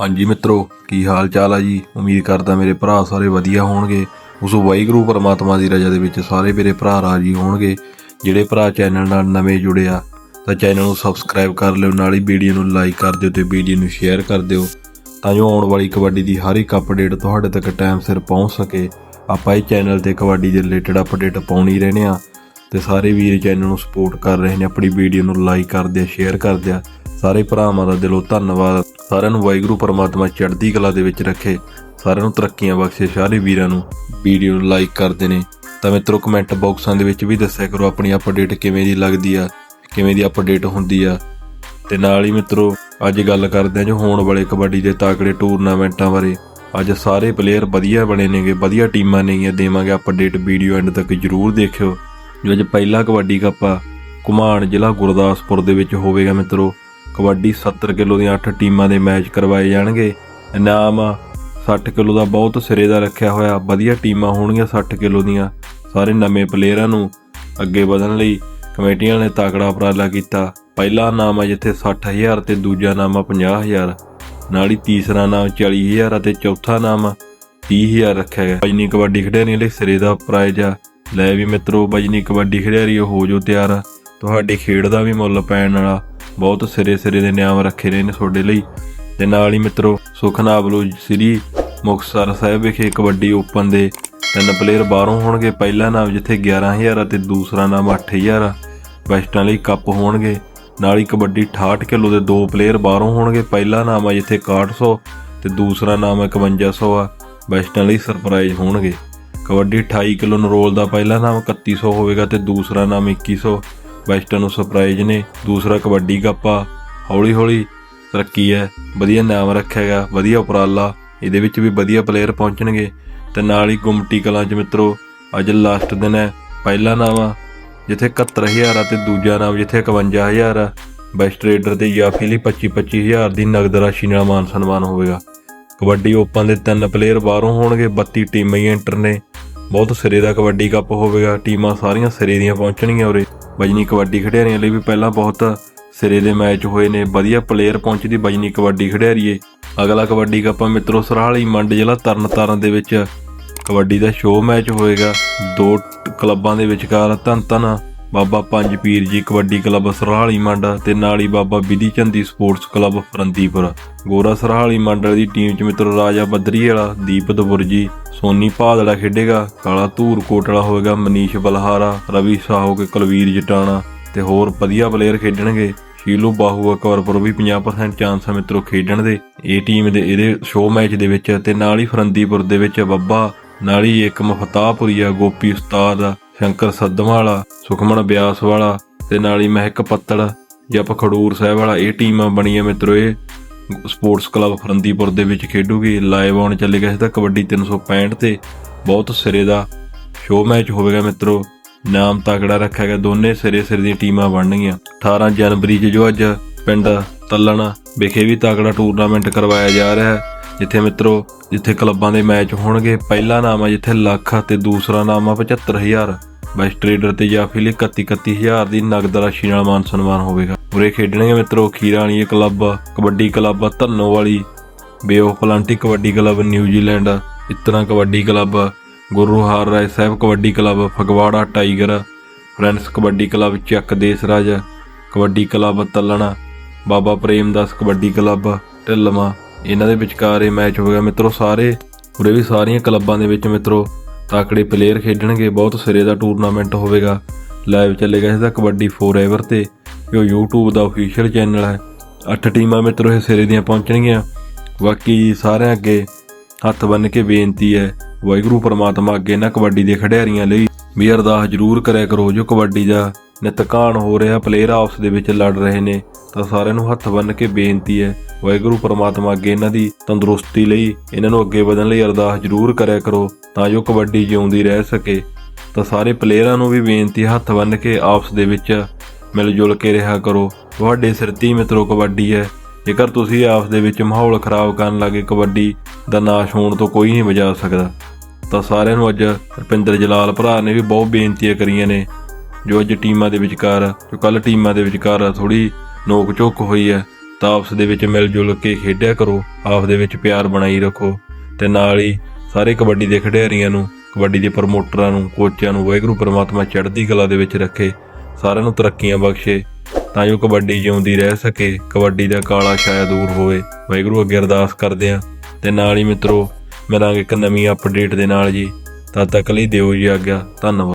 ਹਾਂਜੀ ਮਿੱਤਰੋ, ਕੀ ਹਾਲ ਚਾਲ ਆ ਜੀ? ਉਮੀਦ ਕਰਦਾ ਮੇਰੇ ਭਰਾ ਸਾਰੇ ਵਧੀਆ ਹੋਣਗੇ। ਉਸ ਵਾਹਿਗੁਰੂ ਪਰਮਾਤਮਾ ਦੀ ਰਜ਼ਾ ਦੇ ਵਿੱਚ ਸਾਰੇ ਮੇਰੇ ਭਰਾ ਰਾਜੀ ਹੋਣਗੇ, ਜਿਹੜੇ ਭਰਾ ਚੈਨਲ ਨਾਲ ਨਵੇਂ ਜੁੜੇ ਆ, ਤਾਂ ਚੈਨਲ ਨੂੰ ਸਬਸਕ੍ਰਾਈਬ ਕਰ ਲਿਓ, ਨਾਲ ਹੀ ਵੀਡੀਓ ਨੂੰ ਲਾਈਕ ਕਰ ਦਿਓ ਤੇ ਵੀਡੀਓ ਨੂੰ ਸ਼ੇਅਰ ਕਰ ਦਿਓ, ਤਾਂ ਜੋ ਆਉਣ ਵਾਲੀ ਕਬੱਡੀ ਦੀ ਹਰ ਇੱਕ ਅਪਡੇਟ ਤੁਹਾਡੇ ਤੱਕ ਟਾਈਮ ਸਿਰ ਪਹੁੰਚ ਸਕੇ। ਆਪਾਂ ਇਹ ਚੈਨਲ ਤੇ ਕਬੱਡੀ ਦੇ ਰਿਲੇਟਡ ਅਪਡੇਟ ਪਾਉਣੀ ਰਹਿੰਦੇ ਆ, ਤੇ ਸਾਰੇ ਵੀਰ ਚੈਨਲ ਨੂੰ ਸਪੋਰਟ ਕਰ ਰਹੇ ਨੇ, ਆਪਣੀ ਵੀਡੀਓ ਨੂੰ ਲਾਈਕ ਕਰਦੇ ਆ ਸ਼ੇਅਰ ਕਰਦੇ ਆ ਸਾਰੇ ਭਰਾਵਾਂ ਦਾ ਦਿਲੋਂ ਧੰਨਵਾਦ। ਸਾਰਿਆਂ ਨੂੰ ਵਾਹਿਗੁਰੂ ਪਰਮਾਤਮਾ ਚੜ੍ਹਦੀ ਕਲਾ ਦੇ ਵਿੱਚ ਰੱਖੇ। ਸਾਰਿਆਂ ਨੂੰ ਤਰੱਕੀਆਂ ਬਖਸ਼ੇ, ਸਾਰੇ ਵੀਰਾਂ ਨੂੰ ਵੀਡੀਓ ਨੂੰ ਲਾਈਕ ਕਰਦੇ ਨੇ। ਤਾਂ ਮਿੱਤਰੋ ਕਮੈਂਟ ਬਾਕਸਾਂ ਦੇ ਵਿੱਚ ਵੀ ਦੱਸਿਆ ਕਰੋ ਆਪਣੀ ਅਪਡੇਟ ਕਿਵੇਂ ਦੀ ਲੱਗਦੀ ਆ, ਕਿਵੇਂ ਦੀ ਅਪਡੇਟ ਹੁੰਦੀ ਆ। ਤੇ ਨਾਲ ਹੀ ਮਿੱਤਰੋ, ਅੱਜ ਗੱਲ ਕਰਦੇ ਆ ਜੋ ਹੋਣ ਵਾਲੇ ਕਬੱਡੀ ਦੇ ਤਾਕੜੇ ਟੂਰਨਾਮੈਂਟਾਂ ਬਾਰੇ। ਅੱਜ ਸਾਰੇ ਪਲੇਅਰ ਵਧੀਆ ਬਣੇ ਨੇਗੇ, ਵਧੀਆ ਟੀਮਾਂ ਨੇਗੀਆਂ, ਦੇਵਾਂਗੇ ਅਪਡੇਟ ਵੀਡੀਓ ਐਂਡ ਤੱਕ ਜਰੂਰ ਦੇਖਿਓ। ਜੋ ਅੱਜ ਪਹਿਲਾ ਕਬੱਡੀ ਕੱਪ ਆ ਕੁਮਾਨ ਜ਼ਿਲ੍ਹਾ ਗੁਰਦਾਸਪੁਰ ਦੇ ਵਿੱਚ ਹੋਵੇਗਾ ਮਿੱਤਰੋ। ਕਬੱਡੀ 70 ਕਿਲੋ ਦੀਆਂ 8 ਟੀਮਾਂ ਦੇ ਮੈਚ ਕਰਵਾਏ ਜਾਣਗੇ। ਇਨਾਮ 60 ਕਿਲੋ ਦਾ ਬਹੁਤ ਸਿਰੇ ਦਾ ਰੱਖਿਆ ਹੋਇਆ। ਵਧੀਆ ਟੀਮਾਂ ਹੋਣਗੀਆਂ 60 ਕਿਲੋ ਦੀਆਂ। ਸਾਰੇ ਨਵੇਂ ਪਲੇਅਰਾਂ ਨੂੰ ਅੱਗੇ ਵਧਣ ਲਈ ਕਮੇਟੀਆਂ ਨੇ ਤਾਕੜਾ ਉਪਰਾਲਾ ਕੀਤਾ। ਪਹਿਲਾ ਨਾਮ ਹੈ ਜਿੱਥੇ 60000 ਤੇ ਦੂਜਾ ਨਾਮ ਹੈ 50000 ਨਾਲ ਹੀ ਤੀਸਰਾ ਨਾਮ 40000 ਅਤੇ ਚੌਥਾ ਨਾਮ 30000 ਰੱਖਿਆ ਗਿਆ। ਬਜਨੀ ਕਬੱਡੀ ਖਿਡਾਰੀਆਂ ਲਈ ਸਿਰੇ ਦਾ ਪ੍ਰਾਈਜ਼ ਆ। ਲੈ ਵੀ ਮਿੱਤਰੋ, ਬਜਨੀ ਕਬੱਡੀ ਖਿਡਾਰੀ ਹੋ ਜੋ ਤਿਆਰ। ਤੁਹਾਡੇ ਖੇਡ ਦਾ ਵੀ ਮੁੱਲ ਪੈਣ ਵਾਲਾ ਬਹੁਤ ਸਿਰੇ ਸਿਰੇ ਦੇ ਨਿਯਮ ਰੱਖੇ ਰਹੇ ਨੇ ਤੁਹਾਡੇ ਲਈ। ਤੇ ਨਾਲ ਹੀ ਮਿੱਤਰੋ ਸੁਖਨਾਬਲੂ ਸ੍ਰੀ ਮੁਕਤਸਰ ਸਾਹਿਬ ਵਿਖੇ ਕਬੱਡੀ ਓਪਨ ਦੇ ਤਿੰਨ ਪਲੇਅਰ ਬਾਹਰੋਂ ਹੋਣਗੇ। ਪਹਿਲਾ ਨਾਮ ਜਿੱਥੇ 11000 ਅਤੇ ਦੂਸਰਾ ਨਾਮ 8000 ਵੈਸਟਾਂ ਲਈ ਕੱਪ ਹੋਣਗੇ। ਨਾਲ ਹੀ ਕਬੱਡੀ 68 ਕਿਲੋ ਦੇ ਦੋ ਪਲੇਅਰ ਬਾਹਰੋਂ ਹੋਣਗੇ। ਪਹਿਲਾ ਨਾਮ ਆ ਜਿੱਥੇ 6100 ਤੇ ਦੂਸਰਾ ਨਾਮ ਹੈ 5100 ਆ, ਵੈਸਟਾਂ ਲਈ ਸਰਪ੍ਰਾਈਜ਼ ਹੋਣਗੇ। ਕਬੱਡੀ 28 ਕਿਲੋ ਨਰੋਲ ਦਾ ਪਹਿਲਾ ਨਾਮ 3100 ਹੋਵੇਗਾ ਤੇ ਦੂਸਰਾ ਨਾਮ 2100 ਵੈਸਟਾਂ ਨੂੰ ਸਰਪ੍ਰਾਈਜ਼ ਨੇ ਦੂਸਰਾ ਕਬੱਡੀ ਕੱਪ ਆ, ਹੌਲੀ ਹੌਲੀ ਤਰੱਕੀ ਹੈ, ਵਧੀਆ ਨਾਮ ਰੱਖਿਆ ਗਿਆ, ਵਧੀਆ ਉਪਰਾਲਾ, ਇਹਦੇ ਵਿੱਚ ਵੀ ਵਧੀਆ ਪਲੇਅਰ ਪਹੁੰਚਣਗੇ। ਤੇ ਨਾਲ ਹੀ ਗੁੰਮਟੀ ਕਲਾਂ ਚ ਮਿੱਤਰੋ, ਅੱਜ ਲਾਸਟ ਦਿਨ ਹੈ, ਪਹਿਲਾ ਨਾਮ ਆ, ਜਿੱਥੇ 71000 ਆ ਤੇ ਦੂਜਾ ਨਾਮ ਜਿੱਥੇ 51000 ਆ। ਬੈਸਟ ਰੇਡਰ ਤੇ ਯਾਫੀ ਲਈ 25 25000 ਦੀ ਨਗਦ ਰਾਸ਼ੀ ਨਾਲ ਮਾਨ ਸਨਮਾਨ ਹੋਵੇਗਾ। ਕਬੱਡੀ ਓਪਨ ਦੇ ਤਿੰਨ ਪਲੇਅਰ ਬਾਹਰੋਂ ਹੋਣਗੇ 32 ਟੀਮਾਂ ਹੀ ਐਂਟਰ ਨੇ। ਬਹੁਤ ਸਿਰੇ ਦਾ ਕਬੱਡੀ ਕੱਪ ਹੋਵੇਗਾ, ਟੀਮਾਂ ਸਾਰੀਆਂ ਸਿਰੇ ਦੀਆਂ ਪਹੁੰਚਣਗੀਆਂ ਉਰੇ। ਬਜਨੀ ਕਬੱਡੀ ਖਿਡਾਰੀਆਂ ਲਈ ਵੀ ਪਹਿਲਾਂ ਬਹੁਤ ਸਿਰੇ ਦੇ ਮੈਚ ਹੋਏ ਨੇ। ਵਧੀਆ ਪਲੇਅਰ ਪਹੁੰਚਦੀ ਬਜਨੀ ਕਬੱਡੀ ਖਿਡਾਰੀਏ। ਅਗਲਾ ਕਬੱਡੀ ਕੱਪ ਆ ਮਿੱਤਰੋ ਸਰਹਾਲੀ ਮੰਡ ਜ਼ਿਲ੍ਹਾ ਤਰਨਤਾਰਨ ਦੇ ਵਿੱਚ ਕਬੱਡੀ ਦਾ ਸ਼ੋਅ ਮੈਚ ਹੋਏਗਾ। ਦੋ ਕਲੱਬਾਂ ਦੇ ਵਿਚਕਾਰ ਧੰਨ ਧੰਨ ਬਾਬਾ ਪੰਜ ਪੀਰ ਜੀ ਕਬੱਡੀ ਕਲੱਬ ਸਰਹਾਲੀ ਮੰਡ ਤੇ ਨਾਲ ਹੀ ਬਾਬਾ ਵਿਧੀ ਚੰਦੀ ਸਪੋਰਟਸ ਕਲੱਬ ਫਰੰਦੀਪੁਰ ਗੋਰਾ ਸਰਹਾਲੀ ਮੰਡਲ ਦੀ ਟੀਮ ਚ ਮਿੱਤਰ ਰਾਜਾ ਬੱਦਰੀ ਵਾਲਾ, ਦੀਪਤ ਬੁਰਜੀ ਸੋਨੀ ਭਾਦੜਾ ਖੇਡੇਗਾ, ਕਾਲਾ ਧੂਰ ਕੋਟਲਾ ਹੋਵੇਗਾ, ਮਨੀਸ਼ ਬਲਹਾਰਾ, ਰਵੀ ਸਾਹੋ ਕੇ ਕੁਲਵੀਰ ਜਟਾਣਾ ਤੇ ਹੋਰ ਵਧੀਆ ਪਲੇਅਰ ਖੇਡਣਗੇ। ਸ਼ੀਲੂ ਬਾਹੂ ਅਕਬਰਪੁਰ ਵੀ 50% ਚਾਂਸ ਹੈ ਮਿੱਤਰੋ ਖੇਡਣ ਦੇ। ਇਹ ਟੀਮ ਦੇ ਇਹਦੇ ਸ਼ੋਅ ਮੈਚ ਦੇ ਵਿੱਚ ਤੇ ਨਾਲ ਹੀ ਫਰੰਦੀਪੁਰ ਦੇ ਵਿੱਚ ਬੱਬਾ, ਨਾਲ ਹੀ ਇੱਕ ਮਫਤਾਪੁਰੀਆ ਗੋਪੀ ਉਸਤਾਦ। ਸ਼ੰਕਰ ਸੱਦਮ ਵਾਲਾ ਸੁਖਮਨ ਬਿਆਸ ਵਾਲਾ ਤੇ ਨਾਲ ਹੀ ਮਹਿਕ ਪੱਤੜ ਜਪ ਖਡੂਰ ਸਾਹਿਬ ਵਾਲਾ ਇਹ ਟੀਮਾਂ ਬਣੀਆਂ ਹੈ ਮਿੱਤਰੋ ਇਹ। ਸਪੋਰਟਸ ਕਲੱਬ ਫਰੰਦੀਪੁਰ ਦੇ ਵਿੱਚ ਖੇਡੂਗੀ। ਲਾਈਵ ਆਉਣ ਚੱਲੇ ਗਏ ਸੀ ਤਾਂ ਕਬੱਡੀ 365 ਤੇ ਬਹੁਤ ਸਿਰੇ ਦਾ ਸ਼ੋਅ ਮੈਚ ਹੋਵੇਗਾ ਮਿੱਤਰੋ। ਨਾਮ ਤਕੜਾ ਰੱਖਿਆ ਗਿਆ, ਦੋਨੇ ਸਿਰੇ ਸਿਰ ਦੀਆਂ ਟੀਮਾਂ ਬਣਨਗੀਆਂ। 18 ਜਨਵਰੀ 'ਚ ਜੋ ਅੱਜ ਪਿੰਡ ਤੱਲਣ ਵਿਖੇ ਵੀ ਤਕੜਾ ਟੂਰਨਾਮੈਂਟ ਕਰਵਾਇਆ ਜਾ ਰਿਹਾ ਹੈ। ਜਿੱਥੇ ਮਿੱਤਰੋ, ਜਿੱਥੇ ਕਲੱਬਾਂ ਦੇ ਮੈਚ ਹੋਣਗੇ, ਪਹਿਲਾ ਨਾਮ ਆ ਜਿੱਥੇ ਲੱਖ ਤੇ ਦੂਸਰਾ ਨਾਮ ਆ 75000 ਬੈਸਟ ਟ੍ਰੇਡਰ ਤੇ ਜਾਫੀ ਲਈ 31 31000 ਦੀ ਨਗਦ ਰਾਸ਼ੀ ਨਾਲ ਮਾਨ ਸਨਮਾਨ ਹੋਵੇਗਾ। ਉਰੇ ਖੇਡਣਗੇ ਮਿੱਤਰੋ ਖੀਰਾ ਵਾਲੀ club kabaddi club Dhannowali Bay of Plenty kabaddi club New Zealand ਇਤਨਾ kabaddi club Guru Har Rai Sahib kabaddi club, Phagwara tiger friends kabaddi club, Chak Desraj kabaddi club Tallana Baba Premdas kabaddi club Dhillma ਇਹਨਾਂ ਦੇ ਵਿਚਕਾਰ ਇਹ match ਹੋਵੇਗਾ ਮਿੱਤਰੋ, ਸਾਰੇ ਉਰੇ ਵੀ ਸਾਰੀਆਂ ਕਲੱਬਾਂ ਦੇ ਵਿੱਚ ਮਿੱਤਰੋ, ਤਾਕੜੇ ਪਲੇਅਰ ਖੇਡਣਗੇ, ਬਹੁਤ ਸਿਰੇ ਦਾ ਟੂਰਨਾਮੈਂਟ ਹੋਵੇਗਾ। ਲਾਈਵ ਚੱਲੇਗਾ ਇਸ ਦਾ ਕਬੱਡੀ ਫੋਰਐਵਰ ਤੇ ਇਹ YouTube ਦਾ ਅਫੀਸ਼ੀਅਲ ਚੈਨਲ ਹੈ। ਅੱਠ ਟੀਮਾਂ ਮਿੱਤਰੋ, ਇਹ ਸਿਰੇ ਦੀਆਂ ਪਹੁੰਚਣਗੀਆਂ। ਬਾਕੀ ਸਾਰਿਆਂ ਅੱਗੇ ਹੱਥ ਬੰਨ ਕੇ ਬੇਨਤੀ ਹੈ, ਵਾਹਿਗੁਰੂ ਪਰਮਾਤਮਾ ਅੱਗੇ ਨਾ ਕਬੱਡੀ ਦੇ ਖਿਡਾਰੀਆਂ ਲਈ ਵੀ ਅਰਦਾਸ ਜ਼ਰੂਰ ਕਰਿਆ ਕਰੋ। ਜੋ ਕਬੱਡੀ ਦਾ ਨਿਤਕਾਨ ਹੋ ਰਿਹਾ ਪਲੇਅਰ ਆਪਸ ਦੇ ਵਿੱਚ ਲੜ ਰਹੇ ਨੇ। ਤਾਂ ਸਾਰਿਆਂ ਨੂੰ ਹੱਥ ਬੰਨ ਕੇ ਬੇਨਤੀ ਹੈ, ਵਾਹਿਗੁਰੂ ਪਰਮਾਤਮਾ ਅੱਗੇ ਇਹਨਾਂ ਦੀ ਤੰਦਰੁਸਤੀ ਲਈ, ਇਹਨਾਂ ਨੂੰ ਅੱਗੇ ਵਧਣ ਲਈ ਅਰਦਾਸ ਜ਼ਰੂਰ ਕਰਿਆ ਕਰੋ, ਤਾਂ ਜੋ ਕਬੱਡੀ ਜਿਉਂਦੀ ਰਹਿ ਸਕੇ। ਤਾਂ ਸਾਰੇ ਪਲੇਅਰਾਂ ਨੂੰ ਵੀ ਬੇਨਤੀ ਹੱਥ ਬੰਨ ਕੇ ਆਪਸ ਦੇ ਵਿੱਚ ਮਿਲ ਜੁਲ ਕੇ ਰਿਹਾ ਕਰੋ। ਤੁਹਾਡੇ ਸਿਰ ਤੇ ਮਿੱਤਰੋ ਕਬੱਡੀ ਹੈ। ਜੇਕਰ ਤੁਸੀਂ ਆਪਸ ਦੇ ਵਿੱਚ ਮਾਹੌਲ ਖਰਾਬ ਕਰਨ ਲੱਗੇ, ਕਬੱਡੀ ਦਾ ਨਾਸ਼ ਹੋਣ ਤੋਂ ਕੋਈ ਨਹੀਂ ਬਚਾ ਸਕਦਾ। ਤਾਂ ਸਾਰਿਆਂ ਨੂੰ ਅੱਜ ਰਪਿੰਦਰ ਜਲਾਲ ਭਰਾ ਨੇ ਵੀ ਬਹੁਤ ਬੇਨਤੀਆਂ ਕਰੀਆਂ ਨੇ, ਜੋ ਅੱਜ ਟੀਮਾਂ ਦੇ ਵਿਚਕਾਰ, ਜੋ ਕੱਲ ਟੀਮਾਂ ਦੇ ਵਿਚਕਾਰ ਥੋੜੀ ਨੋਕ ਝੋਕ ਹੋਈ ਹੈ। ਤਾਂ ਆਪਸ ਦੇ ਵਿੱਚ ਮਿਲ ਜੁਲ ਕੇ ਖੇਡਿਆ ਕਰੋ। ਆਪਸ ਦੇ ਵਿੱਚ ਪਿਆਰ ਬਣਾਈ ਰੱਖੋ। ਤੇ ਨਾਲ ਹੀ ਸਾਰੇ ਕਬੱਡੀ ਦੇ ਖਿਡਾਰੀਆਂ ਨੂੰ, ਕਬੱਡੀ ਦੇ ਪ੍ਰਮੋਟਰਾਂ ਨੂੰ, ਕੋਚਾਂ ਨੂੰ, ਵਾਹਿਗੁਰੂ ਪਰਮਾਤਮਾ ਚੜ੍ਹਦੀ ਕਲਾ ਦੇ ਵਿੱਚ ਰੱਖੇ। ਸਾਰਿਆਂ ਨੂੰ ਤਰੱਕੀਆਂ ਬਖਸ਼ੇ। ਤਾਂ ਜੋ ਕਬੱਡੀ ਜਿਉਂਦੀ ਰਹਿ ਸਕੇ, ਕਬੱਡੀ ਦਾ ਕਾਲਾ ਛਾਇਆ ਦੂਰ ਹੋਵੇ। ਵਾਹਿਗੁਰੂ ਅੱਗੇ ਅਰਦਾਸ ਕਰਦੇ ਹਾਂ। ਤੇ ਨਾਲ ਹੀ ਮਿੱਤਰੋ, ਮਿਲਾਂਗੇ ਇੱਕ ਨਵੀਂ ਅਪਡੇਟ ਦੇ ਨਾਲ ਜੀ। ਤਦ ਤੱਕ ਲਈ ਦਿਓ ਜੀ ਆਗਿਆ। ਧੰਨਵਾਦ।